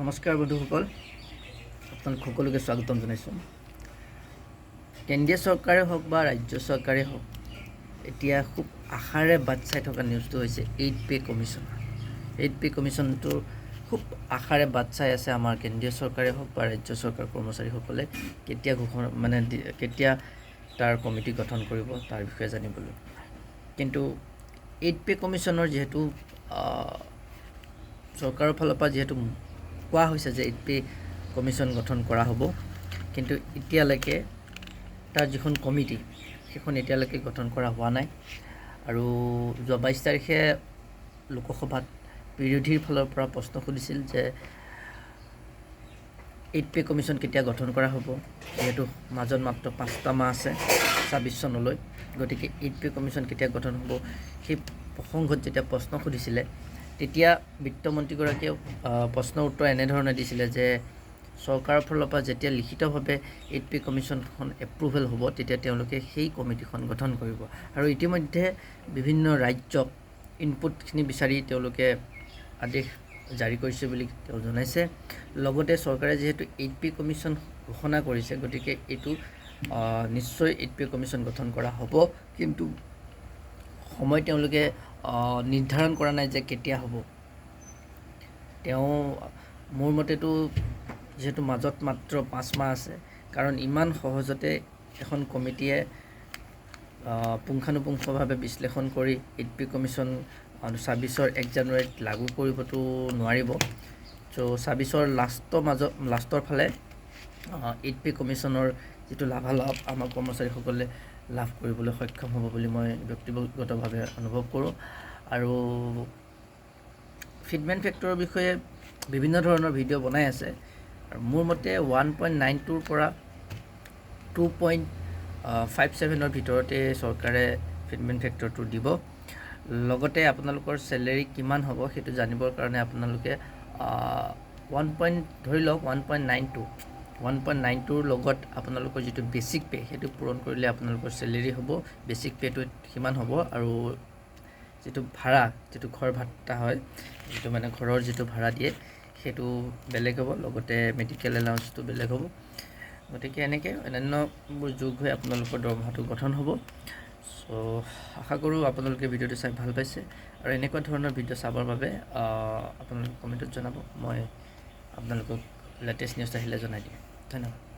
নমস্কাৰ বন্ধুসকল আপোনালোক সকলোকে স্বাগতম জনাইছোঁ। কেন্দ্ৰীয় চৰকাৰে হওক বা ৰাজ্য চৰকাৰে হওক এতিয়া খুব আশাৰে বাট চাই থকা নিউজটো হৈছে eight pay' commission eight pay' কমিশ্যনটো খুব আশাৰে বাট চাই আছে আমাৰ কেন্দ্ৰীয় চৰকাৰে হওক বা ৰাজ্য চৰকাৰ কৰ্মচাৰীসকলে কেতিয়া ঘোষণা মানে কেতিয়া তাৰ কমিটি গঠন কৰিব তাৰ বিষয়ে জানিবলৈ। কিন্তু এইট পে' কমিশ্যনৰ যিহেতু চৰকাৰৰ ফালৰ পৰা যিহেতু কোৱা হৈছে যে এইট পে কমিশ্যন গঠন কৰা হ'ব। কিন্তু এতিয়ালৈকে তাৰ যিখন কমিটি সেইখন এতিয়ালৈকে গঠন কৰা হোৱা নাই। আৰু যোৱা বাইছ তাৰিখে লোকসভাত বিৰোধীৰ ফালৰ পৰা প্ৰশ্ন সুধিছিল যে এইট পে কমিশ্যন কেতিয়া গঠন কৰা হ'ব। যিহেতু মাজত মাত্ৰ পাঁচটা মাহ আছে ছাব্বিছ চনলৈ। গতিকে এইট পে কমিশ্যন কেতিয়া গঠন হ'ব সেই প্ৰসংগত যেতিয়া প্ৰশ্ন সুধিছিলে তেতিয়া বিত্তমন্ত্ৰীগৰাকীয়ে আহ, প্ৰশ্নৰ উত্তৰ এনেধৰণে দিছিলে যে চৰকাৰৰ ফালৰ পৰা যেতিয়া লিখিতভাৱে এইট পে কমিশ্যনখন এপ্ৰুভেল হ'ব তেতিয়া তেওঁলোকে সেই কমিটিখন গঠন কৰিব। আৰু ইতিমধ্যে বিভিন্ন ৰাজ্যক ইনপুটখিনি বিচাৰি তেওঁলোকে আদেশ জাৰি কৰিছে বুলি তেওঁ জনাইছে। লগতে চৰকাৰে যিহেতু এইট পে কমিশ্যন ঘোষণা কৰিছে গতিকে এইটো নিশ্চয় এইট পে কমিশ্যন গঠন কৰা হ'ব। কিন্তু সময় তেওঁলোকে নিৰ্ধাৰণ কৰা নাই যে কেতিয়া হ'ব। তেওঁ মোৰ মতেতো যিহেতু মাজত মাত্ৰ পাঁচ মাহ আছে কাৰণ ইমান সহজতে এখন কমিটিয়ে পুংখানুপুংখভাৱে বিশ্লেষণ কৰি এইট পি কমিশ্যন ছাব্বিছৰ এক জানুৱাৰীত লাগু কৰিবতো নোৱাৰিব। চ' ছাব্বিছৰ লাষ্টৰ মাজত লাষ্টৰ ফালে এইট পি কমিশ্যনৰ যিটো লাভালাভ আমাৰ কৰ্মচাৰীসকলে লাভ কৰিবলৈ সক্ষম হ'ব বুলি মই ব্যক্তিগতভাৱে অনুভৱ কৰোঁ। আৰু ফিডমেন ফেক্টৰৰ বিষয়ে বিভিন্ন ধৰণৰ ভিডিঅ' বনাই আছে। আৰু মোৰ মতে ওৱান পইণ্ট নাইন টুৰ পৰা টু পইণ্ট ফাইভ ছেভেনৰ ভিতৰতে চৰকাৰে ফিডমেন ফেক্টৰটো দিব। লগতে আপোনালোকৰ চেলেৰি কিমান হ'ব সেইটো জানিবৰ কাৰণে আপোনালোকে ওৱান পইণ্ট ধৰি লওক one point nine two one point nine tour লগত আপোনালোকৰ যিটো বেচিক পে' সেইটো পূৰণ কৰিলে আপোনালোকৰ চেলেৰি হ'ব। বেচিক পে'টো সিমান হ'ব আৰু যিটো ভাড়া যিটো ঘৰ ভাড়া হয় যিটো মানে ঘৰৰ যিটো ভাড়া দিয়ে সেইটো বেলেগ হ'ব লগতে মেডিকেল এলাউন্সটো বেলেগ হ'ব। গতিকে এনেকৈ অন্যান্যবোৰ যোগ হৈ আপোনালোকৰ দৰমহাটো গঠন হ'ব। চ' আশা কৰোঁ আপোনালোকে ভিডিঅ'টো চাই ভাল পাইছে। আৰু এনেকুৱা ধৰণৰ ভিডিঅ' চাবৰ বাবে আপোনালোকে কমেণ্টত জনাব। মই আপোনালোকক লেটেষ্ট নিউজ আহিলে জনাই দিম। धन्यवाद